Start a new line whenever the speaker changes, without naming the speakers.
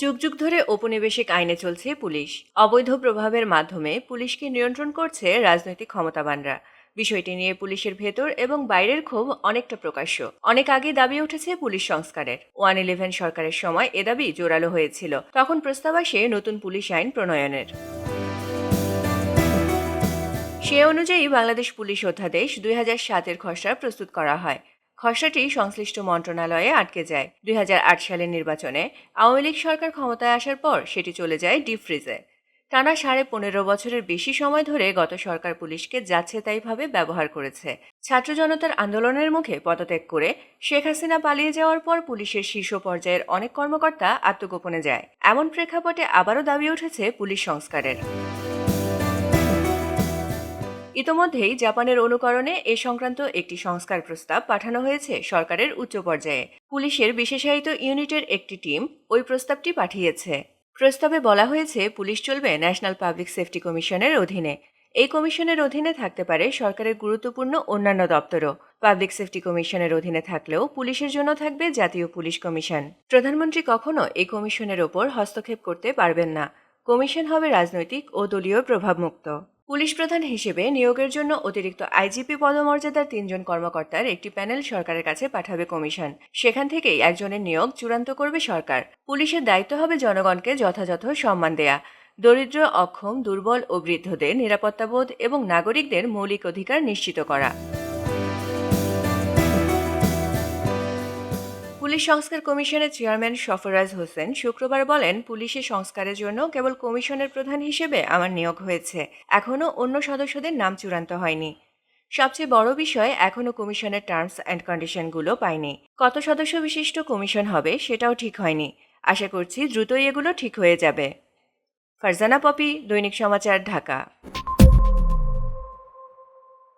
যুগ যুগ ধরে ঔপনিবেশিক আইনে চলছে পুলিশ। অবৈধ প্রভাবের মাধ্যমে পুলিশকে নিয়ন্ত্রণ করছে রাজনৈতিক ক্ষমতাবানরা। বিষয়টি নিয়ে পুলিশের ভেতর এবং বাইরের ক্ষোভ অনেকটা প্রকাশ্য। অনেক আগে দাবি উঠেছে পুলিশ সংস্কারের। ওয়ান ইলেভেন সরকারের সময় এ দাবি জোরালো হয়েছিল। তখন প্রস্তাব আসে নতুন পুলিশ আইন প্রণয়নের। সে অনুযায়ী বাংলাদেশ পুলিশ অধ্যাদেশ দুই হাজার সাতের খসড়া প্রস্তুত করা হয়। খসড়াটি সংশ্লিষ্ট মন্ত্রণালয়ে আটকে যায়। দুই হাজার আট সালের নির্বাচনে আওয়ামী লীগ সরকার ক্ষমতায় আসার পর সেটি চলে যায় ডিপ ফ্রিজে। টানা সাড়ে পনেরো বছরের বেশি সময় ধরে গত সরকার পুলিশকে যাচ্ছে তাইভাবে ব্যবহার করেছে। ছাত্র জনতার আন্দোলনের মুখে পদত্যাগ করে শেখ হাসিনা পালিয়ে যাওয়ার পর পুলিশের শীর্ষ পর্যায়ের অনেক কর্মকর্তা আত্মগোপনে যায়। এমন প্রেক্ষাপটে আবারও দাবি উঠেছে পুলিশ সংস্কারের। ইতোমধ্যেই জাপানের অনুকরণে এ সংক্রান্ত একটি সংস্কার প্রস্তাব পাঠানো হয়েছে সরকারের উচ্চ পর্যায়ে। পুলিশের বিশেষায়িত ইউনিটের একটি টিম ওই প্রস্তাবটি পাঠিয়েছে। প্রস্তাবে বলা হয়েছে, পুলিশ চলবে ন্যাশনাল পাবলিক সেফটি কমিশনের অধীনে। এই কমিশনের অধীনে থাকতে পারে সরকারের গুরুত্বপূর্ণ অন্যান্য দপ্তরও। পাবলিক সেফটি কমিশনের অধীনে থাকলেও পুলিশের জন্য থাকবে জাতীয় পুলিশ কমিশন। প্রধানমন্ত্রী কখনো এই কমিশনের ওপর হস্তক্ষেপ করতে পারবেন না। কমিশন হবে রাজনৈতিক ও দলীয় প্রভাবমুক্ত। পুলিশ প্রধান হিসেবে নিয়োগের জন্য অতিরিক্ত আইজিপি পদমর্যাদার তিনজন কর্মকর্তার একটি প্যানেল সরকারের কাছে পাঠাবে কমিশন। সেখান থেকেই একজনের নিয়োগ চূড়ান্ত করবে সরকার। পুলিশের দায়িত্ব হবে জনগণকে যথাযথ সম্মান দেয়া। দরিদ্র, অক্ষম, দুর্বল ও বৃদ্ধদের নিরাপত্তাবোধ এবং নাগরিকদের মৌলিক অধিকার নিশ্চিত করা। পুলিশ সংস্কার কমিশনের চেয়ারম্যান সফরাজ হোসেন শুক্রবার বলেন, পুলিশের সংস্কারের জন্য কেবল কমিশনের প্রধান হিসেবে আমার নিয়োগ হয়েছে। এখনও অন্য সদস্যদের নাম চূড়ান্ত হয়নি। সবচেয়ে বড় বিষয় এখনও কমিশনের টার্মস অ্যান্ড কন্ডিশনগুলো পাইনি। কত সদস্য বিশিষ্ট কমিশন হবে সেটাও ঠিক হয়নি। আশা করছি দ্রুতই এগুলো ঠিক হয়ে যাবে। ফারজানা পপি, দৈনিক সমাচার, ঢাকা।